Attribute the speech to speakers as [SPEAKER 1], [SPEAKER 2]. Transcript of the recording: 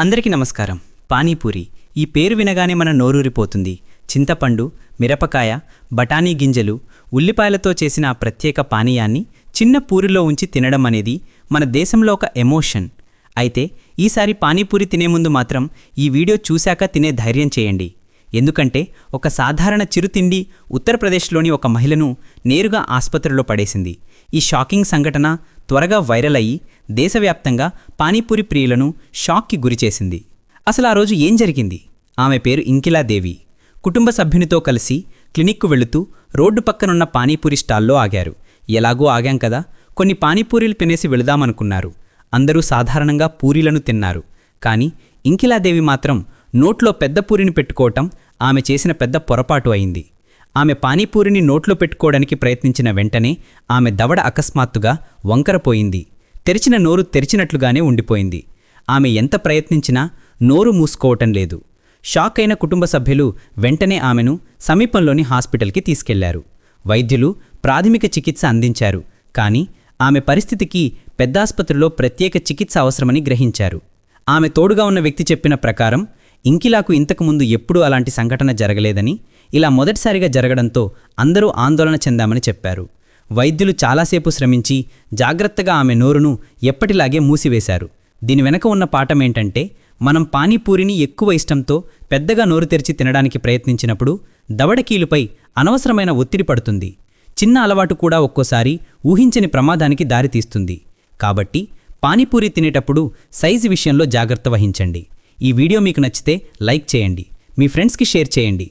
[SPEAKER 1] అందరికీ నమస్కారం. పానీపూరి. ఈ పేరు వినగానే మన నోరూరిపోతుంది. చింతపండు మిరపకాయ బఠానీ గింజలు ఉల్లిపాయలతో చేసిన ఆ ప్రత్యేక పానీయాన్ని చిన్న పూరిలో ఉంచి తినడం అనేది మన దేశంలో ఒక ఎమోషన్. అయితే ఈసారి పానీపూరి తినే ముందు మాత్రం ఈ వీడియో చూశాక తినే ధైర్యం చేయండి. ఎందుకంటే ఒక సాధారణ చిరుతిండి ఉత్తరప్రదేశ్లోని ఒక మహిళను నేరుగా ఆసుపత్రిలో పడేసింది. ఈ షాకింగ్ సంఘటన త్వరగా వైరల్ అయ్యి దేశవ్యాప్తంగా పానీపూరి ప్రియులను షాక్కి గురిచేసింది అసలు ఆ రోజు ఏం జరిగింది? ఆమె పేరు ఇంకిలాదేవి కుటుంబ సభ్యునితో కలిసి క్లినిక్కు వెళుతూ రోడ్డు పక్కనున్న పానీపూరి స్టాల్లో ఆగారు. ఎలాగో ఆగాం కదా? కొన్ని పానీపూరీలు తినేసి వెళదామనుకున్నారు. అందరూ సాధారణంగా పూరీలను తిన్నారు. కానీ ఇంకిలాదేవి మాత్రం నోట్లో పెద్ద పూరిని పెట్టుకోవటం ఆమె చేసిన పెద్ద పొరపాటు అయింది. ఆమె పానీపూరిని నోట్లో పెట్టుకోవడానికి ప్రయత్నించిన వెంటనే ఆమె దవడ అకస్మాత్తుగా వంకరపోయింది తెరిచిన నోరు తెరిచినట్లుగానే ఉండిపోయింది. ఆమె ఎంత ప్రయత్నించినా నోరు మూసుకోవటం లేదు. షాక్ అయిన కుటుంబ సభ్యులు వెంటనే ఆమెను సమీపంలోని హాస్పిటల్కి తీసుకెళ్ళారు. వైద్యులు ప్రాథమిక చికిత్స అందించారు. కానీ ఆమె పరిస్థితికి పెద్దాసుపత్రిలో ప్రత్యేక చికిత్స అవసరమని గ్రహించారు. ఆమె తోడుగా ఉన్న వ్యక్తి చెప్పిన ప్రకారం ఇంకిలాకు ఇంతకుముందు ఎప్పుడూ అలాంటి సంఘటన జరగలేదని ఇలా మొదటిసారిగా జరగడంతో అందరూ ఆందోళన చెందామని చెప్పారు. వైద్యులు చాలాసేపు శ్రమించి జాగ్రత్తగా ఆమె నోరును ఎప్పటిలాగే మూసివేశారు. దీని వెనక ఉన్న పాఠమేంటంటే మనం పానీపూరిని ఎక్కువ ఇష్టంతో పెద్దగా నోరు తెరిచి తినడానికి ప్రయత్నించినప్పుడు దవడకీలుపై అనవసరమైన ఒత్తిడి పడుతుంది. చిన్న అలవాటు కూడా ఒక్కోసారి ఊహించని ప్రమాదానికి దారితీస్తుంది కాబట్టి పానీపూరి తినేటప్పుడు సైజు విషయంలో జాగ్రత్త వహించండి. ఈ వీడియో మీకు నచ్చితే లైక్ చేయండి. మీ ఫ్రెండ్స్కి షేర్ చేయండి.